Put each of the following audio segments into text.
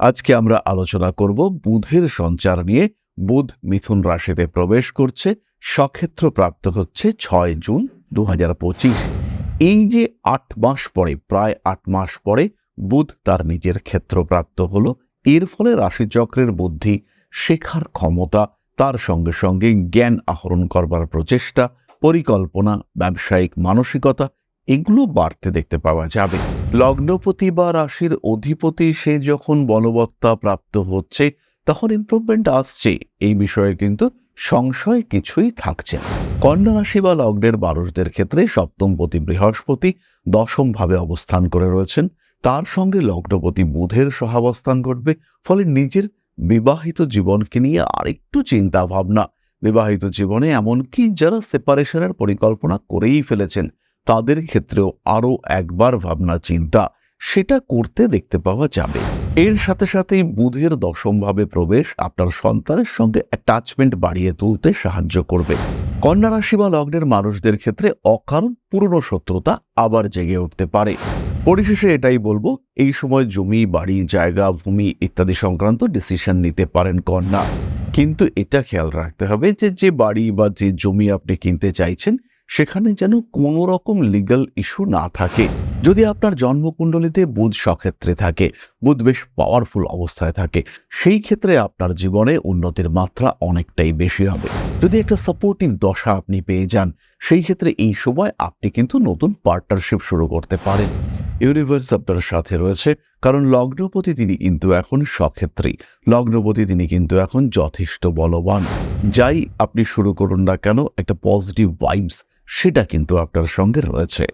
আজকে আমরা আলোচনা করব বুধের সঞ্চার নিয়ে। বুধ মিথুন রাশিতে প্রবেশ করছে, সক্ষেত্র প্রাপ্ত হচ্ছে ছয় জুন দু হাজার পঁচিশ। এই যে আট মাস পরে, প্রায় আট মাস পরে বুধ তার নিজের ক্ষেত্র প্রাপ্ত হল, এর ফলে রাশিচক্রের বুদ্ধি, শেখার ক্ষমতা, তার সঙ্গে সঙ্গে জ্ঞান আহরণ করবার প্রচেষ্টা, পরিকল্পনা, ব্যবসায়িক মানসিকতা এগুলো বাড়তে দেখতে পাওয়া যাবে। লগ্নপতি বা রাশির অধিপতি, সে যখন বলবত্তা প্রাপ্ত হচ্ছে, তখন ইমপ্রুভমেন্ট আসছে। এই বিষয়ে কিন্তু সংশয় কিছুই থাকছে না। কন্যা রাশি বা লগ্নের মানুষদের ক্ষেত্রে সপ্তমপতি বৃহস্পতি দশমভাবে অবস্থান করে রয়েছেন। তার সঙ্গে লগ্নপতি বুধের সহাবস্থান ঘটবে, ফলে নিজের বিবাহিত জীবনকে নিয়ে আরেকটু চিন্তা ভাবনা বিবাহিত জীবনে এমনকি যারা সেপারেশনের পরিকল্পনা করেই ফেলেছেন তাদের ক্ষেত্রেও আরও একবার ভাবনা, চিন্তা সেটা করতে দেখতে পাওয়া যাবে। এর সাথে সাথেই বুধের দশমভাবে প্রবেশ আপনার সন্তানের সঙ্গে অ্যাটাচমেন্ট বাড়িয়ে তুলতে সাহায্য করবে। কন্যা রাশি বা লগ্নের মানুষদের ক্ষেত্রে অকারণ পুরনো শত্রুতা আবার জেগে উঠতে পারে। পরিশেষে এটাই বলব, এই সময় জমি, বাড়ি, জায়গা, ভূমি ইত্যাদি সংক্রান্ত ডিসিশন নিতে পারেন কন্যা। কিন্তু এটা খেয়াল রাখতে হবে যে যে বাড়ি বা যে জমি আপনি কিনতে চাইছেন সেখানে যেন কোনো রকম লিগ্যাল ইস্যু না থাকে। যদি আপনার জন্মকুণ্ডলিতে বুধ সক্ষেত্রে থাকে, বুধ বেশ পাওয়ারফুল অবস্থায় থাকে, সেই ক্ষেত্রে আপনার জীবনে উন্নতির মাত্রা অনেকটাই বেশি হবে। যদি একটা সাপোর্টিভ দশা আপনি পেয়ে যান, সেই ক্ষেত্রে এই সময় আপনি কিন্তু নতুন পার্টনারশিপ শুরু করতে পারেন। ইউনিভার্স আপনার সাথে রয়েছে, কারণ লগ্নপতি তিনি কিন্তু এখন সক্ষেত্রী। লগ্নপতি তিনি কিন্তু এখন যথেষ্ট বলবান। যাই আপনি শুরু করুন না কেন, একটা পজিটিভ ভাইবস সেটা কিন্তু আপনার সঙ্গে রয়েছে।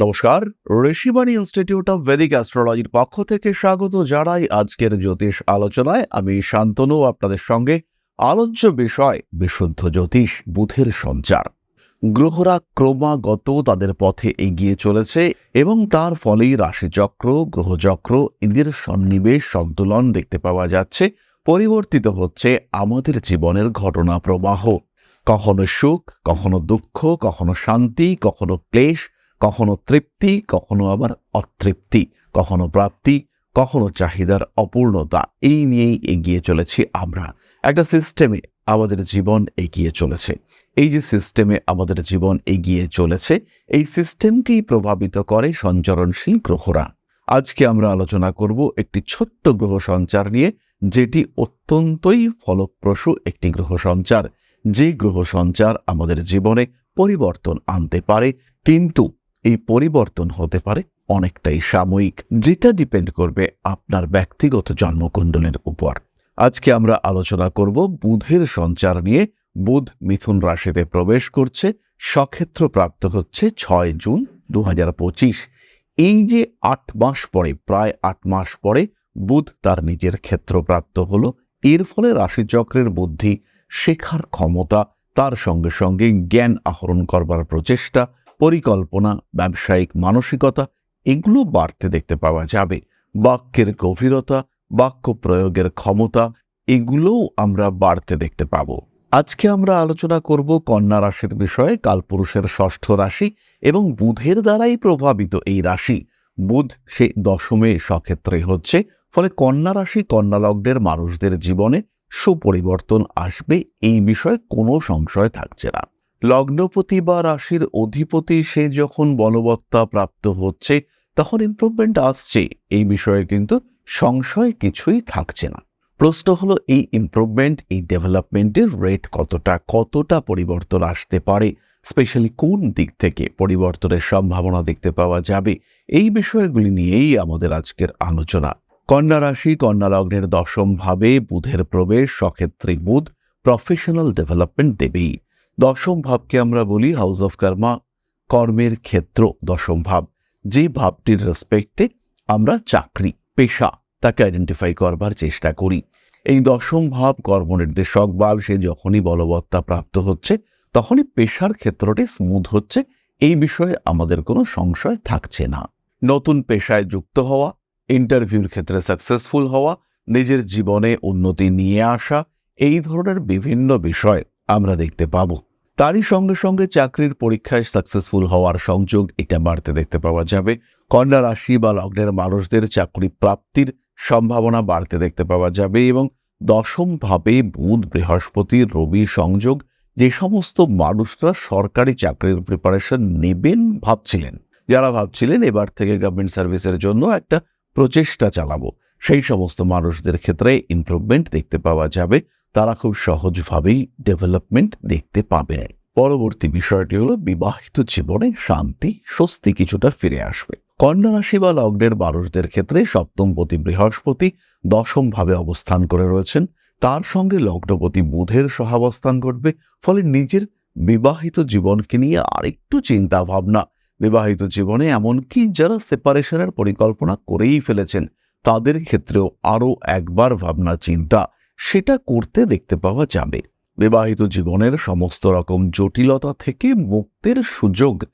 নমস্কার, ঋষিবাণী ইনস্টিটিউট অফ ভেদিক অ্যাস্ট্রোলজির পক্ষ থেকে স্বাগত জানাই আজকের জ্যোতিষ আলোচনায়। আমি শান্তনু, আপনাদের সঙ্গে আলোচ্য বিষয়, বিশুদ্ধ জ্যোতিষ বুথের সঞ্চার। গ্রহরা ক্রমাগত তাদের পথে এগিয়ে চলেছে এবং তার ফলেই রাশিচক্র, গ্রহচক্র এদের সন্নিবেশ, সন্তুলন দেখতে পাওয়া যাচ্ছে, পরিবর্তিত হচ্ছে আমাদের জীবনের ঘটনা প্রবাহ। কখনো সুখ, কখনো দুঃখ, কখনো শান্তি, কখনো ক্লেশ কখনো তৃপ্তি, কখনো আবার অতৃপ্তি, কখনো প্রাপ্তি, কখনো চাহিদার অপূর্ণতা। এই নিয়েই এগিয়ে চলেছি আমরা। একটা সিস্টেমে আমাদের জীবন এগিয়ে চলেছে। এই যে সিস্টেমে আমাদের জীবন এগিয়ে চলেছে, এই সিস্টেমকেই প্রভাবিত করে সঞ্চরণশীল গ্রহরা? আজকে আমরা আলোচনা করব একটি ছোট্ট গ্রহ সঞ্চার নিয়ে, যেটি অত্যন্তই ফলপ্রসূ একটি গ্রহ সঞ্চার। যে গ্রহ সঞ্চার আমাদের জীবনে পরিবর্তন আনতে পারে, কিন্তু এই পরিবর্তন হতে পারে অনেকটাই সাময়িক, যেটা ডিপেন্ড করবে আপনার ব্যক্তিগত জন্মকুণ্ডলের উপর। আজকে আমরা আলোচনা করব বুধের সঞ্চার নিয়ে। বুধ মিথুন রাশিতে প্রবেশ করছে সক্ষেত্র প্রাপ্ত হচ্ছে ছয় জুন দু হাজার পঁচিশ। এই যে আট মাস পরে, প্রায় আট মাস পরে বুধ তার নিজের ক্ষেত্র প্রাপ্ত হলো, এর ফলে রাশিচক্রের বুদ্ধি, শেখার ক্ষমতা, তার সঙ্গে সঙ্গে জ্ঞান আহরণ করবার প্রচেষ্টা পরিকল্পনা, ব্যবসায়িক মানসিকতা, এগুলো বাড়তে দেখতে পাওয়া যাবে। বাক্যের গভীরতা, বাক্য প্রয়োগের ক্ষমতা, এগুলোও আমরা বাড়তে দেখতে পাব। আজকে আমরা আলোচনা করব কন্যা রাশির বিষয়ে, কালপুরুষের ষষ্ঠ রাশি এবং বুধের দ্বারাই প্রভাবিত এই রাশি। বুধ সে দশমে সক্ষেত্রে হচ্ছে, ফলে কন্যা রাশি, কন্যা লগ্নের মানুষদের জীবনে সুপরিবর্তন আসবে, এই বিষয়ে কোনো সংশয় থাকছে না। লগ্নপতি বা রাশির অধিপতি সে যখন বলবত্তা প্রাপ্ত হচ্ছে, তখন ইমপ্রুভমেন্ট আসছে। এই বিষয়ে কিন্তু সংশয় কিছুই থাকছে না। প্রশ্ন হলো, এই ইমপ্রুভমেন্ট এই ডেভেলপমেন্টের রেট কতটা কতটা পরিবর্তন আসতে পারে? স্পেশালি কোন দিক থেকে পরিবর্তনের সম্ভাবনা দেখতে পাওয়া যাবে? এই বিষয়গুলি নিয়েই আমাদের আজকের আলোচনা। কন্যা রাশি, কন্যা লগ্নের দশম ভাবে বুধের প্রবেশ, সক্ষেত্রে বুধ প্রফেশনাল ডেভেলপমেন্ট দেবেই। দশম ভাবকে আমরা বলি হাউস অফ কর্মা কর্মের ক্ষেত্র দশম ভাব। যে ভাবটির রেসপেক্টে আমরা চাকরি, পেশা তাকে আইডেন্টিফাই করবার চেষ্টা করি। এই দশম ভাব কর্মনির্দেশক ভাব, সে যখনই বলবত্তা প্রাপ্ত হচ্ছে, তখনই পেশার ক্ষেত্রটি স্মুথ হচ্ছে। এই বিষয়ে আমাদের কোনো সংশয় থাকছে না। নতুন পেশায় যুক্ত হওয়া ইন্টারভিউর ক্ষেত্রে সাকসেসফুল হওয়া, নিজের জীবনে উন্নতি নিয়ে আসা, এই ধরনের বিভিন্ন বিষয় আমরা দেখতে পাব। তারই সঙ্গে সঙ্গে চাকরির পরীক্ষায় সাকসেসফুল হওয়ার সংযোগ এটা বাড়তে দেখতে পাওয়া যাবে। কন্যা রাশি বা লগ্নের মানুষদের চাকরি প্রাপ্তির সম্ভাবনা বাড়তে দেখতে পাওয়া যাবে এবং দশম ভাবে বুধ, বৃহস্পতি, রবি সংযোগ যে সমস্ত মানুষরা সরকারি চাকরির প্রিপারেশন নেবেন ভাবছিলেন। যারা ভাবছিলেন এবার থেকে গভর্নমেন্ট সার্ভিসের জন্য একটা প্রচেষ্টা চালাবো। সেই সমস্ত মানুষদের ক্ষেত্রে ইমপ্রুভমেন্ট দেখতে পাওয়া যাবে। তারা খুব সহজভাবেই ডেভেলপমেন্ট দেখতে পাবেন। পরবর্তী বিষয়টি হলো বিবাহিত জীবনে শান্তি, স্বস্তি কিছুটা ফিরে আসবে। কন্যা রাশি বা লগ্নের মানুষদের ক্ষেত্রে সপ্তমপতি বৃহস্পতি দশম ভাবে অবস্থান করে রয়েছেন। তার সঙ্গে লগ্নপতি বুধের সহাবস্থান ঘটবে, ফলে নিজের বিবাহিত জীবনকে নিয়ে আরেকটু চিন্তা ভাবনা বিবাহিত জীবনে এমনকি যারা সেপারেশনের পরিকল্পনা করেই ফেলেছেন, তাদের ক্ষেত্রেও আরও একবার ভাবনা চিন্তা সেটা করতে দেখতে পাওয়া যাবে। বিবাহিত জীবনের সমস্ত রকম জটিলতা থেকে মুক্তির সুযোগ,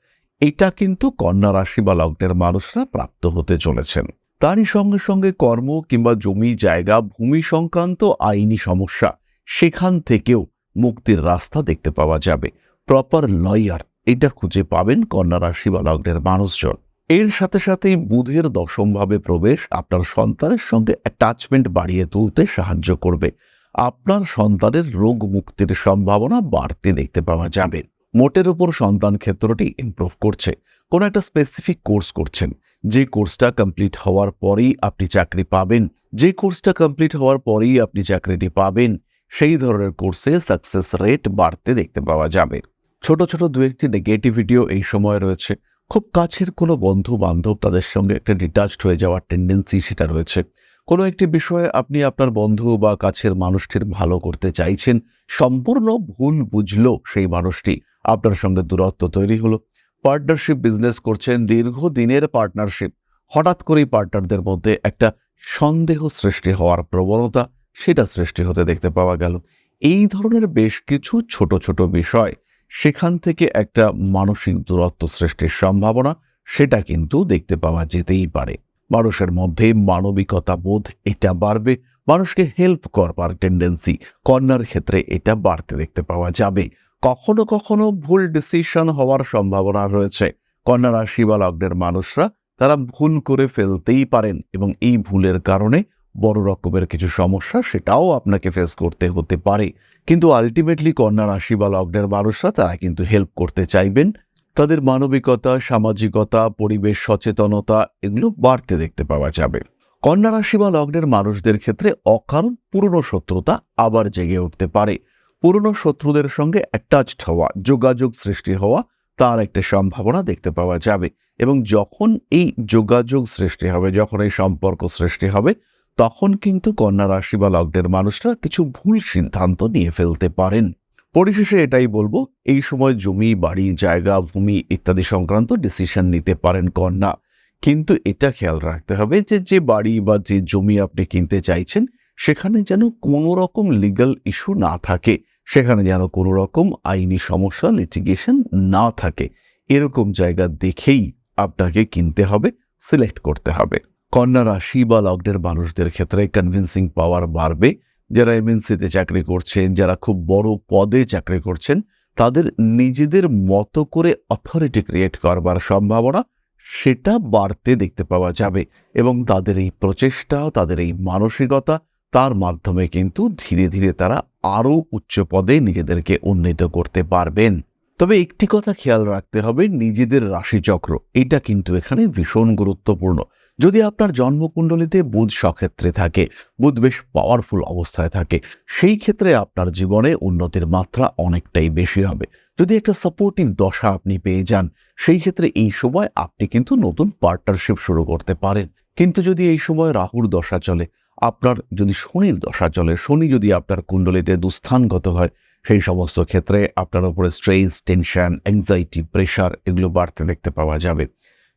এটা কিন্তু কন্যা রাশি বা লগ্নের মানুষরা প্রাপ্ত হতে চলেছেন। তারই সঙ্গে সঙ্গে কর্ম কিংবা জমি, জায়গা, ভূমি সংক্রান্ত আইনি সমস্যা, সেখান থেকেও মুক্তির রাস্তা দেখতে পাওয়া যাবে। প্রপার লয়ার, এটা খুঁজে পাবেন কন্যা রাশি বা লগ্নের মানুষজন। এর সাথে সাথেই বুধের দশমভাবে প্রবেশ আপনার সন্তানের সঙ্গে অ্যাটাচমেন্ট বাড়িয়ে তুলতে সাহায্য করবে। আপনার সন্তানের রোগ মুক্তির সম্ভাবনা বাড়তে দেখতে পাওয়া যাবে। মোটের উপর সন্তান ক্ষেত্রটি ইমপ্রুভ করছে। কোনো একটা স্পেসিফিক কোর্স করছেন। যে কোর্সটা কমপ্লিট হওয়ার পরেই আপনি চাকরি পাবেন। যে কোর্সটা কমপ্লিট হওয়ার পরেই আপনি চাকরিটি পাবেন। সেই ধরনের কোর্সে সাকসেস রেট বাড়তে দেখতে পাওয়া যাবে। ছোট ছোট দু একটি নেগেটিভিটিও এই সময় রয়েছে। খুব কাছের কোনো বন্ধু বান্ধব তাদের সঙ্গে একটা ডিটাচড হয়ে যাওয়ার টেন্ডেন্সি সেটা রয়েছে। কোনো একটি বিষয়ে আপনি আপনার বন্ধু বা কাছের মানুষটির ভালো করতে চাইছেন, সম্পূর্ণ ভুল বুঝলো সেই মানুষটি, আপনার সঙ্গে দূরত্ব তৈরি হলো। পার্টনারশিপ বিজনেস করছেন দীর্ঘদিনের পার্টনারশিপ হঠাৎ করেই পার্টনারদের মধ্যে একটা সন্দেহ সৃষ্টি হওয়ার প্রবণতা, সেটা সৃষ্টি হতে দেখতে পাওয়া গেল। এই ধরনের বেশ কিছু ছোট ছোট বিষয় সেখান থেকে একটা মানসিক দূরত্ব সৃষ্টির সম্ভাবনা, সেটা কিন্তু দেখতে পাওয়া যেতেই পারে। মানুষের মধ্যে মানবিকতা বোধ এটা বাড়বে, মানুষকে হেল্প করবার টেন্ডেন্সি কন্যার ক্ষেত্রে এটা বাড়তে দেখতে পাওয়া যাবে। কখনো কখনো ভুল ডিসিশন হওয়ার সম্ভাবনা রয়েছে। কন্যা রাশি লগ্নের মানুষরা তারা ভুল করে ফেলতেই পারেন এবং এই ভুলের কারণে বড় রকমের কিছু সমস্যা সেটাও আপনাকে ফেস করতে হতে পারে। কিন্তু আলটিমেটলি কন্যা রাশি বা লগ্নের মানুষরা তারা কিন্তু হেল্প করতে চাইবেন। তাদের মানবিকতা, সামাজিকতা, পরিবেশ সচেতনতা এগুলো বাড়তে দেখতে পাওয়া যাবে। কন্যা রাশি বা লগ্নের মানুষদের ক্ষেত্রে অকারণ পুরনো শত্রুতা আবার জেগে উঠতে পারে। পুরনো শত্রুদের সঙ্গে অ্যাটাচড হওয়া, যোগাযোগ সৃষ্টি হওয়া তার একটা সম্ভাবনা দেখতে পাওয়া যাবে। এবং যখন এই যোগাযোগ সৃষ্টি হবে, যখন এই সম্পর্ক সৃষ্টি হবে তখন কিন্তু কন্যা রাশি বা লগ্নের মানুষরা কিছু ভুল সিদ্ধান্ত নিয়ে ফেলতে পারেন। পরিশেষে এটাই বলব, এই সময় জমি, বাড়ি, জায়গা, ভূমি ইত্যাদি সংক্রান্ত ডিসিশন নিতে পারেন কন্যা। কিন্তু এটা খেয়াল রাখতে হবে যে যে বাড়ি বা যে জমি আপনি কিনতে চাইছেন, সেখানে যেন কোনো রকম লিগ্যাল ইস্যু না থাকে। সেখানে যেন কোনো রকম আইনি সমস্যা লিটিগেশন না থাকে। এরকম জায়গা দেখেই আপনাকে কিনতে হবে সিলেক্ট করতে হবে। কন্যা রাশি বা লগ্নের মানুষদের ক্ষেত্রে কনভিন্সিং পাওয়ার বাড়বে। যারা এমএনসিতে চাকরি করছেন, যারা খুব বড় পদে চাকরি করছেন, তাদের নিজেদের মতো করে অথরিটি ক্রিয়েট করবার সম্ভাবনা, সেটা বাড়তে দেখতে পাওয়া যাবে এবং তাদের এই প্রচেষ্টা, তাদের এই মানসিকতা, তার মাধ্যমে কিন্তু ধীরে ধীরে তারা আরও উচ্চ পদে নিজেদেরকে উন্নীত করতে পারবেন। তবে একটি কথা খেয়াল রাখতে হবে, নিজেদের রাশিচক্র, এটা কিন্তু এখানে ভীষণ গুরুত্বপূর্ণ। যদি আপনার জন্মকুণ্ডলিতে বুধ সক্ষেত্রে থাকে, বুধ বেশ পাওয়ারফুল অবস্থায় থাকে, সেই ক্ষেত্রে আপনার জীবনে উন্নতির মাত্রা অনেকটাই বেশি হবে। যদি একটা সাপোর্টিভ দশা আপনি পেয়ে যান, সেই ক্ষেত্রে এই সময় আপনি কিন্তু নতুন পার্টনারশিপ শুরু করতে পারেন। কিন্তু যদি এই সময় রাহুর দশা চলে, আপনার যদি শনির দশা চলে, শনি যদি আপনার কুণ্ডলিতে দুস্থানগত হয়, সেই সমস্ত ক্ষেত্রে আপনার উপরে স্ট্রেস টেনশন অ্যাংজাইটি প্রেশার এগুলো বাড়তে দেখতে পাওয়া যাবে।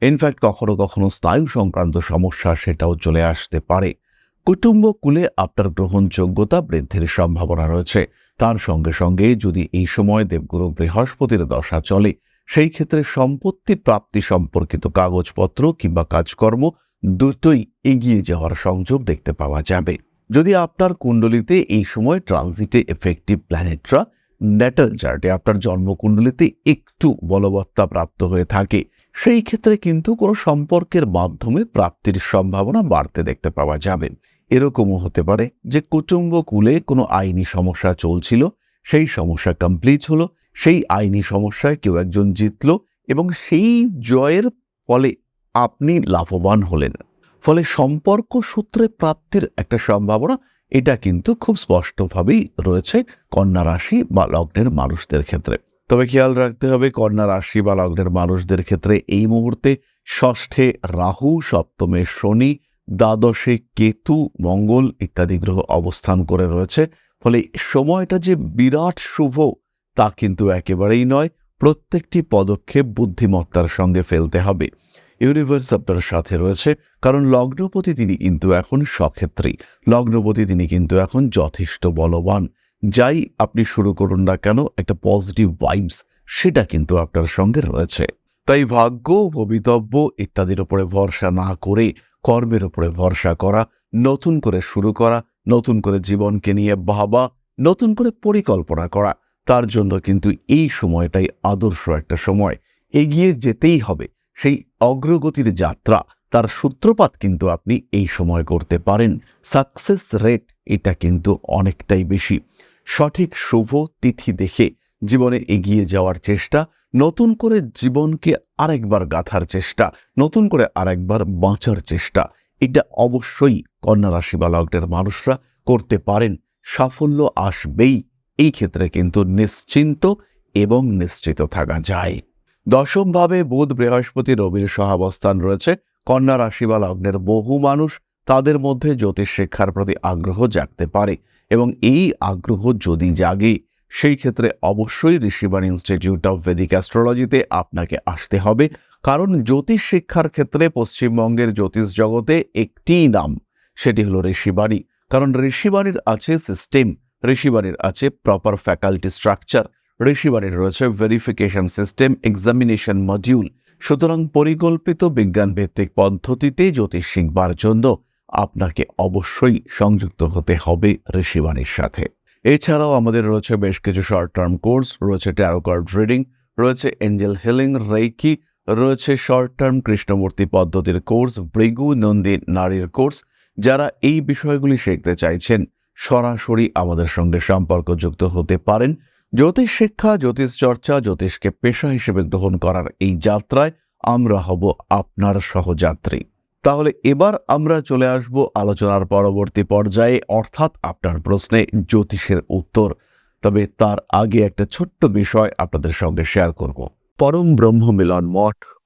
ইনফ্যাক্ট কখনো কখনো স্নায়ু সংক্রান্ত সমস্যা সেটাও চলে আসতে পারে। কুটুম্ব কুলে আপনার গ্রহণযোগ্যতা বৃদ্ধির সম্ভাবনা রয়েছে। তার সঙ্গে সঙ্গে যদি এই সময় দেবগুরু বৃহস্পতির দশা চলে, সেই ক্ষেত্রে সম্পত্তি প্রাপ্তি সম্পর্কিত কাগজপত্র কিংবা কাজকর্ম দুটোই এগিয়ে যাওয়ার সংযোগ দেখতে পাওয়া যাবে। যদি আপনার কুণ্ডলিতে এই সময় ট্রানজিটে এফেক্টিভ প্ল্যানেটরা ন্যাটাল চার্টে আপনার জন্মকুণ্ডলিতে একটু বলবত্তা প্রাপ্ত হয়ে থাকে সেই ক্ষেত্রে কিন্তু কোনো সম্পর্কের মাধ্যমে প্রাপ্তির সম্ভাবনা বাড়তে দেখতে পাওয়া যাবে। এরকমও হতে পারে যে কুটুম্ব কুলে কোনো আইনি সমস্যা চলছিল, সেই সমস্যা কমপ্লিট হলো, সেই আইনি সমস্যায় কেউ একজন জিতল এবং সেই জয়ের ফলে আপনি লাভবান হলেন। ফলে সম্পর্ক সূত্রে প্রাপ্তির একটা সম্ভাবনা, এটা কিন্তু খুব স্পষ্টভাবেই রয়েছে কন্যা রাশি বা লগ্নের মানুষদের ক্ষেত্রে। তবে খেয়াল রাখতে হবে কন্যা রাশি বা লগ্নের মানুষদের ক্ষেত্রে এই মুহূর্তে ষষ্ঠে রাহু, সপ্তমে শনি, দ্বাদশে কেতু, মঙ্গল ইত্যাদি গ্রহ অবস্থান করে রয়েছে। ফলে সময়টা যে বিরাট শুভ, তা কিন্তু একেবারেই নয়। প্রত্যেকটি পদক্ষেপ বুদ্ধিমত্তার সঙ্গে ফেলতে হবে। ইউনিভার্স আপনার সাথে রয়েছে, কারণ লগ্নপতি তিনি কিন্তু এখন সক্ষেত্রী। লগ্নপতি তিনি কিন্তু এখন যথেষ্ট বলবান। যাই আপনি শুরু করুন না কেন, একটা পজিটিভ ভাইবস সেটা কিন্তু আপনার সঙ্গে রয়েছে। তাই ভাগ্য, ভবিতব্য ইত্যাদির উপরে ভরসা না করে, কর্মের উপরে ভরসা করা, নতুন করে শুরু করা, নতুন করে জীবনকে নিয়ে ভাবা, নতুন করে পরিকল্পনা করা, তার জন্য কিন্তু এই সময়টাই আদর্শ একটা সময়। এগিয়ে যেতেই হবে, সেই অগ্রগতির যাত্রা, তার সূত্রপাত কিন্তু আপনি এই সময় করতে পারেন। সাকসেস রেট এটা কিন্তু অনেকটাই বেশি। সঠিক শুভ তিথি দেখে জীবনে এগিয়ে যাওয়ার চেষ্টা, নতুন করে জীবনকে আরেকবার গাঁথার চেষ্টা, নতুন করে আরেকবার বাঁচার চেষ্টা। এটা অবশ্যই কন্যা রাশি বা লগ্নের মানুষরা করতে পারেন। সাফল্য আসবেই। এই ক্ষেত্রে কিন্তু নিশ্চিন্ত এবং নিশ্চিত থাকা যায়। দশমভাবে বুধ, বৃহস্পতি, রবির সহাবস্থান রয়েছে। কন্যা রাশি বা লগ্নের বহু মানুষ তাদের মধ্যে জ্যোতিষ শিক্ষার প্রতি আগ্রহ জাগতে পারে। এবং এই আগ্রহ যদি জাগে, সেই ক্ষেত্রে অবশ্যই ঋষিবাণ ইনস্টিটিউট অফ ভেদিক অ্যাস্ট্রোলজিতে আপনাকে আসতে হবে। কারণ জ্যোতিষ শিক্ষার ক্ষেত্রে পশ্চিমবঙ্গের জ্যোতিষ জগতে একটিই নাম, সেটি হলো ঋষিবাণী। কারণ ঋষিবাণীর আছে সিস্টেম ঋষিবাণীর আছে প্রপার ফ্যাকাল্টি স্ট্রাকচার ঋষিবাণীর রয়েছে ভেরিফিকেশন সিস্টেম এক্সামিনেশন মডিউল সুতরাং পরিকল্পিত বিজ্ঞানভিত্তিক পদ্ধতিতে জ্যোতিষ শিখবার জন্য আপনাকে অবশ্যই সংযুক্ত হতে হবে ঋষিবাণীর সাথে। এছাড়াও আমাদের রয়েছে বেশ কিছু শর্ট টার্ম কোর্স রয়েছে ট্যারো কার্ড রিডিং রয়েছে এঞ্জেল হিলিং রেইকি রয়েছে শর্ট টার্ম কৃষ্ণমূর্তি পদ্ধতির কোর্স ভৃগু নন্দী নারীর কোর্স যারা এই বিষয়গুলি শিখতে চাইছেন, সরাসরি আমাদের সঙ্গে সম্পর্কযুক্ত হতে পারেন। জ্যোতিষ শিক্ষা, জ্যোতিষ চর্চা, জ্যোতিষকে পেশা হিসেবে গ্রহণ করার এই যাত্রায় আমরা হব আপনার সহযাত্রী। তাহলে এবার আমরা চলে আসব আলোচনার পরবর্তী পর্যায়ে, অর্থাৎ আপনার প্রশ্নে জ্যোতিষের উত্তর। তবে তার আগে একটা ছোট্ট বিষয় আপনাদের সঙ্গে শেয়ার করব। পরম ব্রহ্ম মিলন মঠ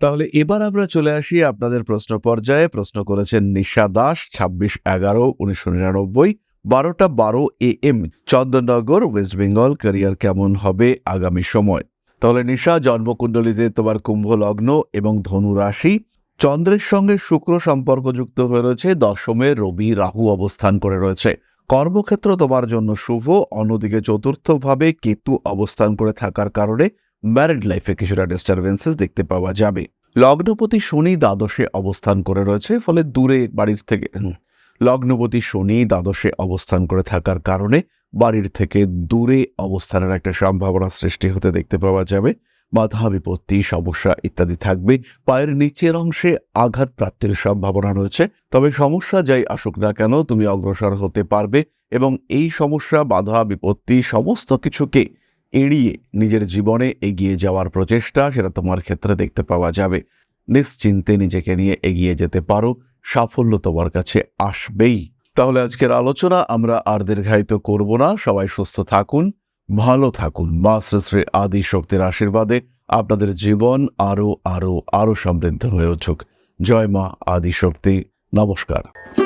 তাহলে এবার আমরা চলে আসি আপনাদের প্রশ্ন পর্যায়ে। প্রশ্ন করেছেন নিশা দাস, ছাব্বিশ এগারো, উনিশশো নিরানব্বই, বারোটা বারো A M, Chandannagar, West Bengal, career কেমন হবে আগামী সময়? তাহলে নিশা, জন্মকুণ্ডলিতে তোমার কুম্ভ লগ্ন এবং ধনু রাশি, চন্দ্রের সঙ্গে শুক্র সম্পর্কযুক্ত হয়ে রয়েছে, দশমে রবি রাহু অবস্থান করে রয়েছে। কর্মক্ষেত্র তোমার জন্য শুভ, অন্যদিকে চতুর্থভাবে কেতু অবস্থান করে থাকার কারণে ম্যারিড লাইফে কিছুটা ডিস্টারবেন্সেস দেখতে পাওয়া যাবে। লগ্নপতি শনি দ্বাদশে অবস্থান করে রয়েছে, ফলে দূরে বাড়ির থেকে লগ্নপতি শনি দ্বাদশে অবস্থান করে থাকার কারণে বাড়ির থেকে দূরে অবস্থানের একটা সম্ভাবনা সৃষ্টি হতে দেখতে পাওয়া যাবে। বাধা, বিপত্তি, সমস্যা ইত্যাদি থাকবে। পায়ের নিচের অংশে আঘাত প্রাপ্তির সম্ভাবনা রয়েছে। তবে সমস্যা যাই আসুক না কেন, তুমি অগ্রসর হতে পারবে এবং এই সমস্যা, বাধা, বিপত্তি, সমস্ত কিছুকে এড়িয়ে নিজের জীবনে এগিয়ে যাওয়ার প্রচেষ্টা সেটা তোমার ক্ষেত্রে দেখতে পাওয়া যাবে। নিশ্চিন্তে নিজেকে নিয়ে এগিয়ে যেতে পারো, সাফল্য তোমার কাছে আসবেই। তাহলে আজকের আলোচনা আমরা আর দীর্ঘায়িত করব না। সবাই সুস্থ থাকুন, ভালো থাকুন। মা শ্রী শ্রী আদি শক্তির আশীর্বাদে আপনাদের জীবন আরও আরও আরও সমৃদ্ধ হয়ে উঠুক। জয় মা আদি শক্তি। নমস্কার।